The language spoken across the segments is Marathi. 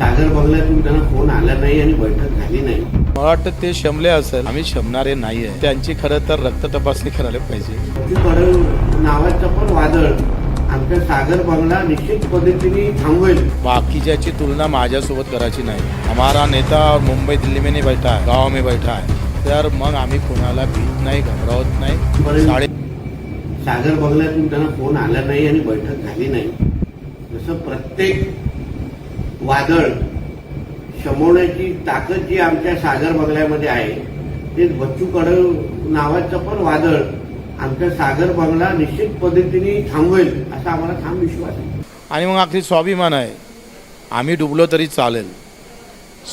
सागर बंगल्यातून त्यांना फोन आला नाही आणि बैठक झाली नाही. मला वाटतं ते शमले असेल. आम्ही शमणारे नाही आहे त्यांची खरं तर रक्त तपासणी करायला पाहिजे. नावाचं पण वादळ. आमच्या सागर बंगला निश्चित पद्धतीने थांबवेल बाकीच्याची तुलना माझ्यासोबत करायची नाही. हमारा नेता और मुंबई दिल्ली में नहीं बैठा है गाँव में बैठा है. तर मग आम्ही कोणाला भीत नाही घबरावत नाही. साडे सागर बंगल्यातून त्यांना फोन आला नाही आणि बैठक झाली नाही. जसं प्रत्येक वादळ शमवण्याची ताकद जी आमच्या सागर बंगल्यामध्ये आहे ते बच्चू कडव नावाचं पण वादळ आमच्या सागर बंगला निश्चित पद्धतीने थांबवेल असा आम्हाला ठाम विश्वास आहे. आणि मग अगदी स्वाभिमान आहे. आम्ही डुबलो तरी चालेल.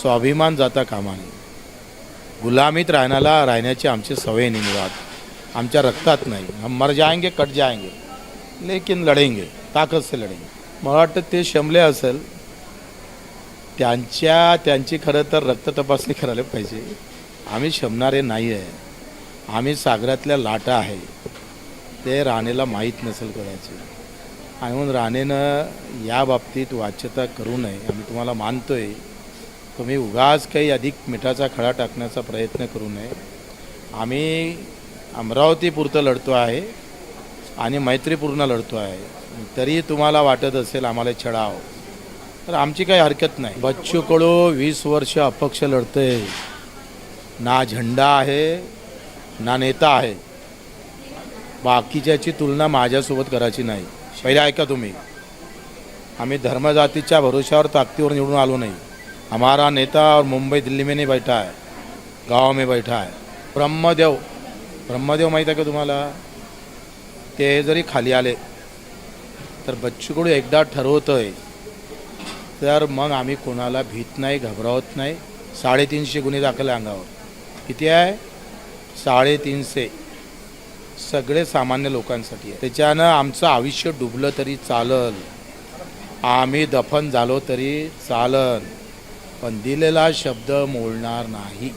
स्वाभिमान जाता कामा नये गुलामीत राहण्याला राहण्याची आमची सवय नाही मुळात. आमच्या रक्तात नाही. हम मर जाएंगे कट जाएंगे. लेकिन लढेंगे. ताकद से लढेंगे. मला वाटतं ते शमले असेल. त्यांच्या त्यांची खरं तर रक्त तपासणी करायला पाहिजे. आम्ही शमणारे नाही आहे आम्ही सागरातल्या लाटा आहे. ते राणेला माहीत नसेल कदाचित आणि म्हणून राणेनं या बाबतीत वाच्यता करू नये. आम्ही तुम्हाला मानतो आहे तुम्ही उगाच काही अधिक मिठाचा खडा टाकण्याचा प्रयत्न करू नये. आम्ही अमरावतीपुरतं लढतो आहे आणि मैत्रीपूर्ण लढतो आहे. तरी तुम्हाला वाटत असेल आम्हाला छडाव तर आमची काही हरकत नाही. बच्चू कडू वीस वर्ष अपक्ष लढते ना झेंडा आहे ना नेता आहे. बाकीच्याची तुलना माझ्यासोबत करायची नाही. पहिले ऐका तुम्ही. आम्ही धर्मजातीच्या भरोशावर ताकदीवर निवडून आलो नाही. हमारा नेता और मुंबई दिल्ली में नहीं बैठा है गाव में बैठा है ब्रह्मदेव. ब्रह्मदेव माहीत आहे का तुम्हाला? ते जरी खाली आले तर बच्चू कडू एकदा ठरवतंय तर मग आम्ही कोणाला भीत नाही घबरावत नाही. साडेतीनशे गुन्हे दाखल अंगावर. किती आहे? साडेतीनशे. सगळे सामान्य लोकांसाठी आहे. त्याच्यानं आमचं आयुष्य डुबलं तरी चालल. आम्ही दफन झालो तरी चालन. पण दिलेला शब्द मोडणार नाही.